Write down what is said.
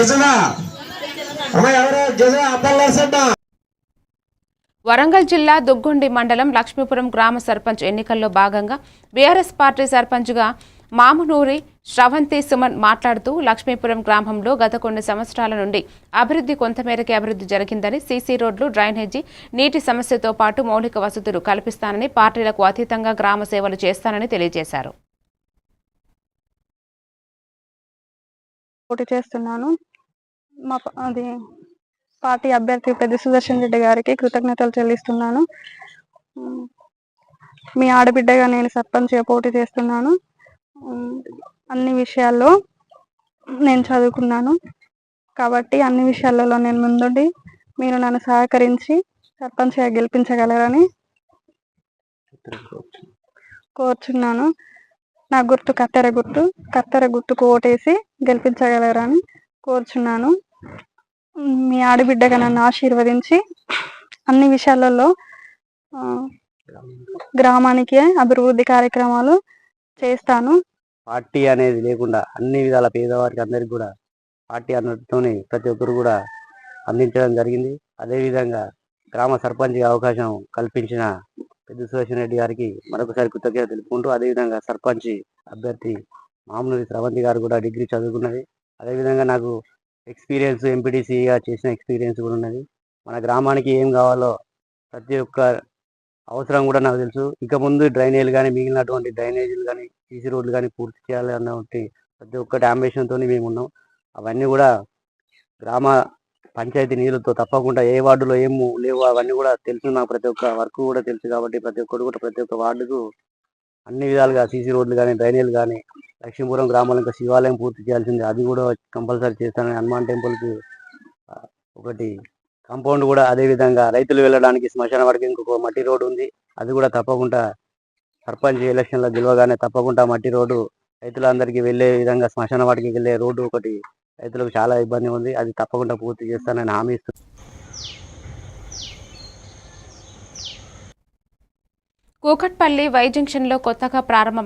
గిజనా. ఎవరు? గిజనా వరంగల్ జిల్లా దుగ్గొండి మండలం లక్ష్మీపురం గ్రామ సర్పంచ్ ఎన్నికల్లో భాగంగా బీఆర్ఎస్ పార్టీ సర్పంచ్గా మామునూరి శ్రవంతి సుమన్ మాట్లాడుతూ లక్ష్మీపురం గ్రామంలో గత కొన్ని సంవత్సరాల నుండి అభివృద్ధి కొంతమేరకే అభివృద్ధి జరిగిందని సీసీ రోడ్లు డ్రైనేజీ నీటి సమస్యతో పాటు మౌలిక వసతులు కల్పిస్తానని పార్టీలకు అతీతంగా గ్రామ సేవలు చేస్తానని తెలియజేశారు. పోటీ చేస్తున్నాను. మా ప- అది పార్టీ అభ్యర్థి పెద్ద సుదర్శన్ రెడ్డి గారికి కృతజ్ఞతలు చెల్లిస్తున్నాను. మీ ఆడబిడ్డగా నేను సర్పంచ్గా పోటీ చేస్తున్నాను. అన్ని విషయాల్లో నేను చదువుకున్నాను. కాబట్టి అన్ని విషయాలలో నేను ముందుండి మీరు నన్ను సహకరించి సర్పంచ్గా గెలిపించగలరని కోరుచున్నాను. నా గుర్తు కత్తెర గుర్తు కత్తెర గుర్తుకు ఓటేసి గెలిపించగలరని కోరుచున్నాను. మీ ఆడబిడ్డగా నన్ను ఆశీర్వదించి అన్ని విషయాలలో గ్రామానికి అభివృద్ధి కార్యక్రమాలు చేస్తాను. పార్టీ అనేది లేకుండా అన్ని విధాల పేదవారికి అందరికి కూడా పార్టీ అన్నతోనే ప్రతి ఒక్కరు కూడా అందించడం జరిగింది. అదేవిధంగా గ్రామ సర్పంచ్ అవకాశం కల్పించిన పెద్ద సుదర్శన్ రెడ్డి గారికి మరొకసారి కృతజ్ఞత తెలుపుకుంటూ అదేవిధంగా సర్పంచ్ అభ్యర్థి మామూలు శ్రవంతి గారు కూడా డిగ్రీ చదువుకున్నది. అదేవిధంగా నాకు ఎక్స్పీరియన్స్ ఎంపీటీసీగా చేసిన ఎక్స్పీరియన్స్ కూడా ఉన్నది. మన గ్రామానికి ఏం కావాలో ప్రతి ఒక్క అవసరం కూడా నాకు తెలుసు. ఇక ముందు డ్రైనేజీలు కానీ మిగిలినటువంటి డ్రైనేజీలు కానీ సీసీ రోడ్లు కానీ పూర్తి చేయాలి అన్నటువంటి ప్రతి ఒక్కటి అంబిషన్తో మేము ఉన్నాం. అవన్నీ కూడా గ్రామ పంచాయతీ నిధులతో తప్పకుండా ఏ వార్డులో ఏం లేవు. అవన్నీ కూడా తెలుసు నాకు ప్రతి ఒక్క వర్క్ కూడా తెలుసు కాబట్టి ప్రతి ఒక్కరు కూడా ప్రతి ఒక్క వార్డుకు అన్ని విధాలుగా సీసీ రోడ్లు కానీ డ్రైనేజీలు కానీ లక్ష్మీపురం గ్రామంలో ఇంకా శివాలయం పూర్తి చేయాల్సింది. అది కూడా కంపల్సరీ చేస్తానని హనుమాన్ టెంపుల్కి ఒకటి కాంపౌండ్ కూడా అదే విధంగా రైతులు వెళ్ళడానికి శ్మశాన వాడికి ఇంకొక మట్టి రోడ్డు ఉంది. అది కూడా తప్పకుండా సర్పంచ్ ఎలక్షన్లో గెలవగానే తప్పకుండా మట్టి రోడ్డు రైతులందరికీ వెళ్ళే విధంగా శ్మశాన వాటికి వెళ్ళే రోడ్డు ఒకటి రైతులకు చాలా ఇబ్బంది ఉంది. అది తప్పకుండా పూర్తి చేస్తానని హామీ ఇస్తున్నాను కూకట్పల్లి వై జంక్షన్లో కొత్తగా ప్రారంభం